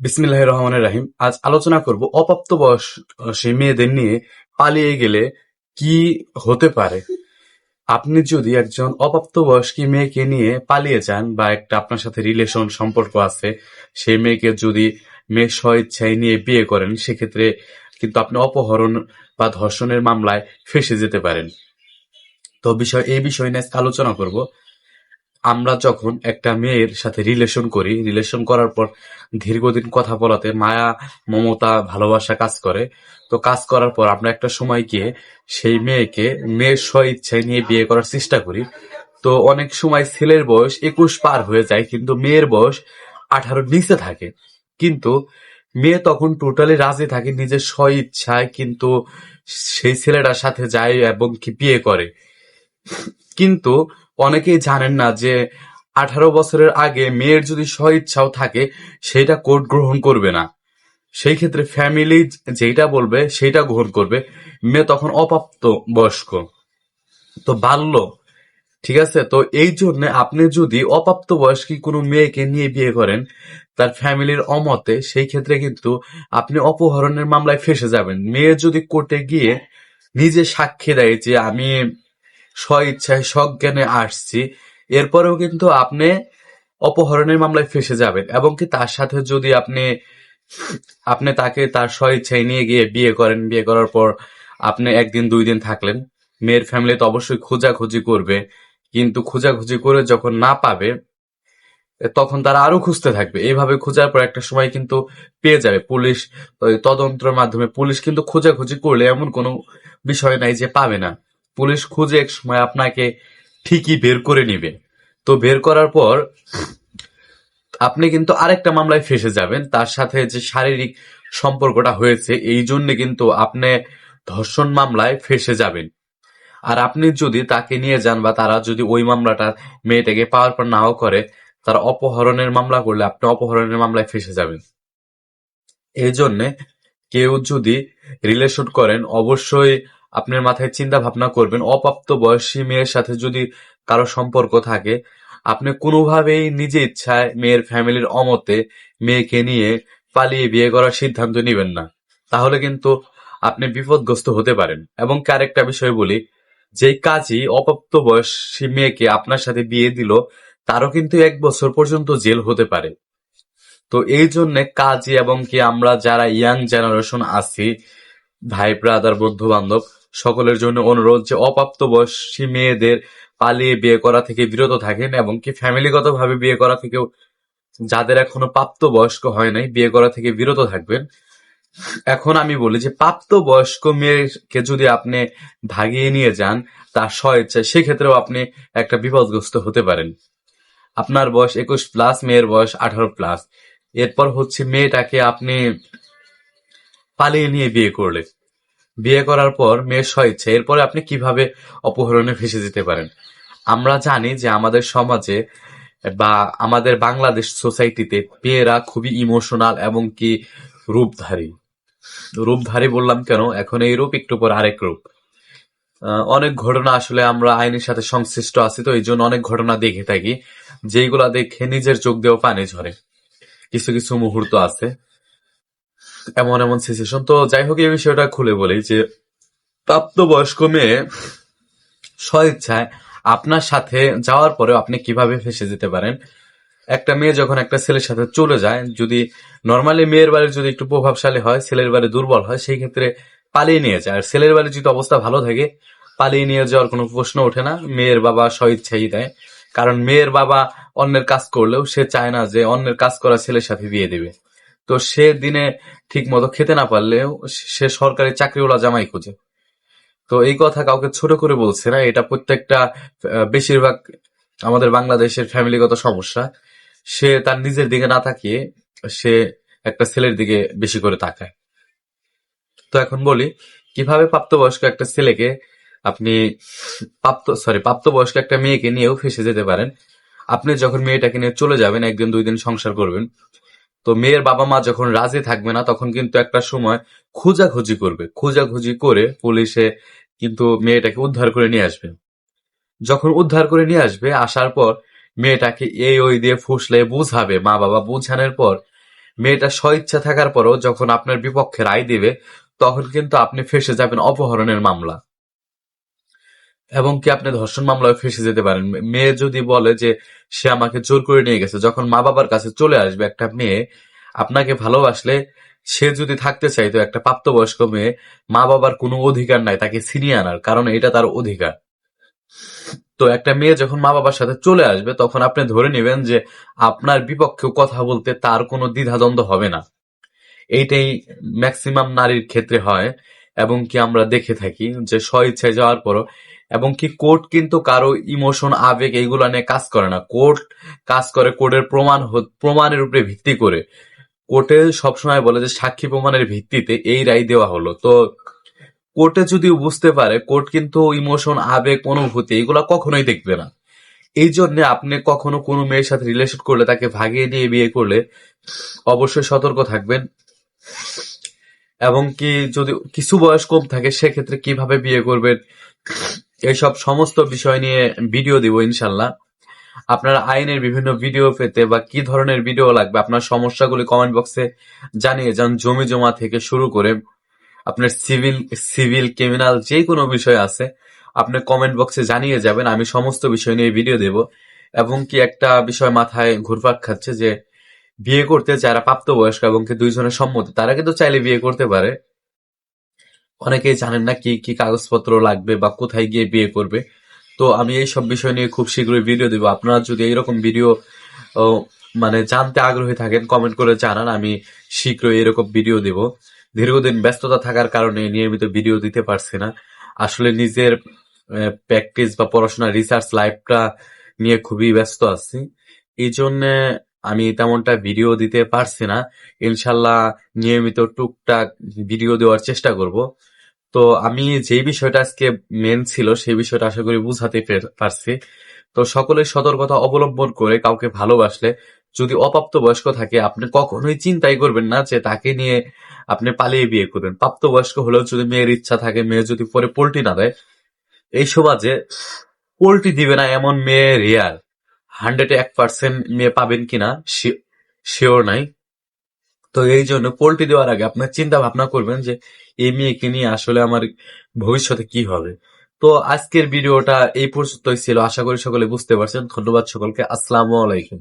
বিসমিল্লাহ রহমানের রাহিম। আজ আলোচনা করব অপ্রাপ্ত বয়সী মেয়েদের নিয়ে পালিয়ে গেলে কি হতে পারে। আপনি যদি একজন অপ্রাপ্ত বয়স্কী মেয়েকে নিয়ে পালিয়ে যান বা একটা আপনার সাথে রিলেশন সম্পর্ক আছে সেই মেয়েকে যদি মেয়ে স্ব ইচ্ছায় নিয়ে বিয়ে করেন, সেক্ষেত্রে কিন্তু আপনি অপহরণ বা ধর্ষণের মামলায় ফেসে যেতে পারেন। তো বিষয়, এই বিষয় নিয়ে আলোচনা করব। আমরা যখন একটা মেয়ের সাথে রিলেশন করি রিলেশন করার পর দীর্ঘদিন কথা বলাতে মায়া, মমতা, ভালোবাসা কাজ করে। তো কাজ করার পর আমরা একটা সময় গিয়ে সেই মেয়েকে মেয়ের স্ব ইচ্ছায় নিয়ে বিয়ে করার চেষ্টা করি। তো অনেক সময় ছেলের বয়স একুশ পার হয়ে যায়, কিন্তু মেয়ের বয়স আঠারো নিচে থাকে। কিন্তু মেয়ে তখন টোটালি রাজি থাকে নিজের স্ব ইচ্ছায় কিন্তু সেই ছেলেটার সাথে যায় এবং কি বিয়ে করে। কিন্তু অনেকেই জানেন না যে আঠারো বছরের আগে মেয়ের যদি স্বইচ্ছাও থাকে সেটা কোর্ট গ্রহণ করবে না। সেই ক্ষেত্রে ফ্যামিলি যেটা বলবে সেটা গ্রহণ করবে। মেয়ে তখন অপ্রাপ্ত বয়স্ক তো বাল্য, ঠিক আছে? তো এই জন্য আপনি যদি অপ্রাপ্ত বয়স্কী কোনো মেয়েকে নিয়ে বিয়ে করেন, তার ফ্যামিলির অমতে সেই ক্ষেত্রে কিন্তু আপনি অপহরণের মামলায় ফেসে যাবেন। মেয়ে যদি কোর্টে গিয়ে নিজে সাক্ষী দেয় যে আমি স্ব ইচ্ছায় সজ্ঞানে আসছি। এরপরেও কিন্তু আপনি অপহরণের মামলায় ফেসে যাবেন এবং কি তার সাথে যদি আপনি আপনি তাকে তার স্ব ইচ্ছায় নিয়ে গিয়ে বিয়ে করেন, বিয়ে করার পর আপনি একদিন, দুই দিন থাকলেন। মেয়ের ফ্যামিলি তো অবশ্যই খোঁজাখুঁজি করবে। কিন্তু খোঁজাখুঁজি করে যখন না পাবে, তখন তারা আরও খুঁজতে থাকবে। এইভাবে খোঁজার পর একটা সময় কিন্তু পেয়ে যাবে পুলিশ, তদন্তের মাধ্যমে পুলিশ কিন্তু খোঁজাখুঁজি করলে এমন কোনো বিষয় নাই যে পাবে না। পুলিশ খুঁজে এক সময় আপনাকে ঠিকই বের করে নিবে। তো বের করার পর আপনি কিন্তু আরেকটা মামলায় ফেসে যাবেন। তার সাথে যে শারীরিক সম্পর্কটা হয়েছে, এই জন্য কিন্তু আপনি ধর্ষণ মামলায় ফেসে যাবেন। আর আপনি যদি তাকে নিয়ে যান বা তারা যদি ওই মামলাটা মেয়েটাকে পাওয়ার পর নাও করে, তারা অপহরণের মামলা করলে আপনি অপহরণের মামলায় ফেসে যাবেন। এই জন্যে কেউ যদি রিলেশন করেন, অবশ্যই আপনার মাথায় চিন্তা ভাবনা করবেন, অপ্রাপ্ত বয়সী মেয়ের সাথে যদি কারও সম্পর্ক থাকে, আপনি কোনোভাবেই নিজে ইচ্ছায় মেয়ের ফ্যামিলির অমতে মেয়েকে নিয়ে পালিয়ে বিয়ে করার সিদ্ধান্ত নেবেন না। তাহলে কিন্তু আপনি বিপদগ্রস্ত হতে পারেন। এবং আরেকটা বিষয় বলি, যে কাজী অপ্রাপ্ত বয়সী মেয়েকে আপনার সাথে বিয়ে দিল, তারও কিন্তু এক বছর পর্যন্ত জেল হতে পারে। তো এই জন্য কাজী এবং কি আমরা যারা ইয়াং জেনারেশন আছি, ভাই, ব্রাদার বন্ধু বান্ধব সকলের জন্য অনুরোধ যে অপ্রাপ্ত বয়সী মেয়েদের পালিয়ে বিয়ে করা থেকে বিরত থাকেন এবং কি ফ্যামিলিগতভাবে বিয়ে করা থেকেও যাদের এখনও প্রাপ্ত বয়স্ক হয় নাই, বিয়ে করা থেকে বিরত থাকবেন। এখন আমি বলি যে প্রাপ্ত বয়স্ক মেয়েকে যদি আপনি ভাগিয়ে নিয়ে যান, তার স্বইচ্ছায় সেক্ষেত্রেও আপনি একটা বিপদগ্রস্ত হতে পারেন। আপনার বয়স একুশ প্লাস, মেয়ের বয়স আঠারো প্লাস। এরপর হচ্ছে মেয়েটাকে আপনি পালিয়ে নিয়ে বিয়ে করলে বিয়ে করার পর মেয়ের স্বইচ্ছা, এরপরে আপনি কীভাবে অপহরণে ফেসে যেতে পারেন? আমরা জানি যে আমাদের সমাজে বা আমাদের বাংলাদেশ সোসাইটিতে মেয়েরা খুবই ইমোশনাল এবং কি রূপধারী। রূপধারী বললাম কেন? এখন এই রূপ, একটু পর আরেক রূপ। অনেক ঘটনা আসলে আমরা আইনের সাথে সংশ্লিষ্ট আছি, তো এই জন্য অনেক ঘটনা দেখে থাকি যেগুলা দেখে নিজের চোখ দিয়েও পানি ঝরে। কিছু কিছু মুহূর্ত আছে। এমন এমন সিচুয়েশন তো যাই হোক, এই বিষয়টা খুলে বলি যে প্রাপ্তবয়স্ক মেয়ে স্বইচ্ছায় আপনার সাথে যাওয়ার পরেও আপনি কীভাবে ফেসে যেতে পারেন? একটা মেয়ে যখন একটা ছেলের সাথে চলে যায়, যদি নর্মালি মেয়ের বাড়ি যদি একটু প্রভাবশালী হয়, ছেলের বাড়ি দুর্বল হয়, সেই ক্ষেত্রে পালিয়ে নিয়ে যায়। আর ছেলের বাড়ি যদি অবস্থা ভালো থাকে, পালিয়ে নিয়ে যাওয়ার কোনো প্রশ্ন ওঠে না। মেয়ের বাবা স্বইচ্ছাই দেয়। কারণ মেয়ের বাবা অন্যের কাজ করলেও সে চায় না যে অন্যের কাজ করা ছেলের সাথে বিয়ে দেবে। তো সে দিনে ঠিক মতো খেতে না পারলেও সে সরকারি চাকরিওয়ালা জামাই খুঁজে। তো এই কথা কাউকে ছোট করে বলছে না, এটা প্রত্যেকটা বেশিরভাগ আমাদের বাংলাদেশের ফ্যামিলিগত সমস্যা। সে তার নিজের দিকে না তাকিয়ে সে একটা ছেলের দিকে বেশি করে তাকায়। তো এখন বলি, কীভাবে প্রাপ্তবয়স্ক একটা ছেলেকে আপনি, প্রাপ্ত সরি প্রাপ্তবয়স্ক একটা মেয়েকে নিয়েও ফেসে যেতে পারেন? আপনি যখন মেয়েটাকে নিয়ে চলে যাবেন একদিন দুই দিন সংসার করবেন তো মেয়ের বাবা মা যখন রাজি থাকবে না, তখন কিন্তু একটা সময় খোঁজাখুঁজি করবে। খোঁজাখুঁজি করে পুলিশে কিন্তু মেয়েটাকে উদ্ধার করে নিয়ে আসবে। যখন উদ্ধার করে নিয়ে আসবে, আসার পর মেয়েটাকে এই ওই দিয়ে ফুসলে বুঝাবে। মা বাবা বুঝানোর পর মেয়েটা স্বইচ্ছা থাকার পরও যখন আপনার বিপক্ষে রায় দিবে, তখন কিন্তু আপনি ফেসে যাবেন অপহরণের মামলা। এবং কি আপনি ধর্ষণ মামলায় ফেসে যেতে পারেন? মেয়ে যদি বলে যে সে আমাকে জোর করে নিয়ে গেছে, যখন মা বাবার কাছে চলে আসবে একটা মেয়ে, আপনাকে ভালোবাসলে সে যদি থাকতে চাইতো, একটা প্রাপ্তবয়স্ক মেয়ে, মা বাবার কোনো অধিকার নাই, তাকে ছিনিয়ে আনার, কারণ এটা তার অধিকার। তো একটা মেয়ে যখন মা বাবার সাথে চলে আসবে, তখন আপনি ধরে নেবেন যে আপনার বিপক্ষে কথা বলতে তার কোনো দ্বিধাদ্বন্দ্ব হবে না। এইটাই ম্যাক্সিমাম নারীর ক্ষেত্রে হয়, এবং কি আমরা দেখে থাকি যে স্বইচ্ছায় যাওয়ার পরও এবং কি কোর্ট কিন্তু কারও ইমোশন, আবেগ এইগুলো নিয়ে কাজ করে না। কোর্ট কাজ করে কোর্টের প্রমাণ প্রমাণের উপরে ভিত্তি করে। কোর্টে সবসময় বলে যে সাক্ষী প্রমাণের ভিত্তিতে এই রায় দেওয়া হলো। তো কোর্টে যদি বুঝতে পারে কোর্ট কিন্তু ইমোশন, আবেগ, অনুভূতি এগুলো কখনোই দেখবে না। এই জন্য আপনি কখনো কোনো মেয়ের সাথে রিলেশন করলে, তাকে ভাগিয়ে নিয়ে বিয়ে করলে অবশ্যই সতর্ক থাকবেন। এবং কি যদি কিছু বয়স কম থাকে, সেক্ষেত্রে কীভাবে বিয়ে করবেন? এইসব সমস্ত বিষয় নিয়ে ভিডিও দিব ইনশাল্লাহ। আপনার আইনের বিভিন্ন ভিডিও পেতে বা কি ধরনের ভিডিও লাগবে, আপনার সমস্যাগুলি কমেন্ট বক্সে জানিয়ে যান জমি জমা থেকে শুরু করে আপনার সিভিল সিভিল ক্রিমিনাল যে কোনো বিষয় আছে, আপনি কমেন্ট বক্সে জানিয়ে যাবেন, আমি সমস্ত বিষয় নিয়ে ভিডিও দেব। এবং কি একটা বিষয় মাথায় ঘুরপাক খাচ্ছে যে, বিয়ে করতে যারা প্রাপ্তবয়স্ক এবং কি দুইজনের সম্মতি, তারা কিন্তু চাইলে বিয়ে করতে পারে। অনেকেই জানেন না কি কি কাগজপত্র লাগবে বা কোথায় গিয়ে বিয়ে করবে। তো আমি এই সব বিষয় নিয়ে খুব শীঘ্রই ভিডিও দেবো। আপনারা যদি এইরকম ভিডিও মানে জানতে আগ্রহী থাকেন কমেন্ট করে জানান, আমি শীঘ্রই এরকম ভিডিও দেব। দীর্ঘদিন ব্যস্ততা থাকার কারণে নিয়মিত ভিডিও দিতে পারছি না। আসলে নিজের প্র্যাকটিস বা পড়াশোনা রিসার্চ লাইফটা নিয়ে খুবই ব্যস্ত আছি। এই জন্য আমি তেমনটা ভিডিও দিতে পারছি না। ইনশাল্লাহ নিয়মিত টুকটাক ভিডিও দেওয়ার চেষ্টা করব। তো আমি যেই বিষয়টা আজকে মেন ছিল, সেই বিষয়টা আশা করি বুঝাতে পারছি। তো সকলের সতর্কতা অবলম্বন করে কাউকে ভালোবাসলে যদি অপ্রাপ্ত বয়স্ক থাকে, আপনি কখনোই চিন্তাই করবেন না যে তাকে নিয়ে আপনি পালিয়ে বিয়ে করবেন। প্রাপ্ত বয়স্ক হলেও যদি মেয়ের ইচ্ছা থাকে, মেয়ে যদি পরে পোল্টি না দেয়, এই সমাজে পোল্টি দিবে না এমন মেয়ে রেয়ার হান্ড্রেডে এক পার্সেন্ট মেয়ে পাবেন কিনা শিওর নাই। তো এই জন্য পোল্ট্রি দেওয়ার আগে আপনার চিন্তা ভাবনা করবেন যে, এই মেয়েকে নিয়ে আসলে আমার ভবিষ্যতে কি হবে। তো আজকের ভিডিওটা এই পর্যন্তই ছিল। আশা করি সকলে বুঝতে পারছেন। ধন্যবাদ সকলকে। আসসালামু আলাইকুম।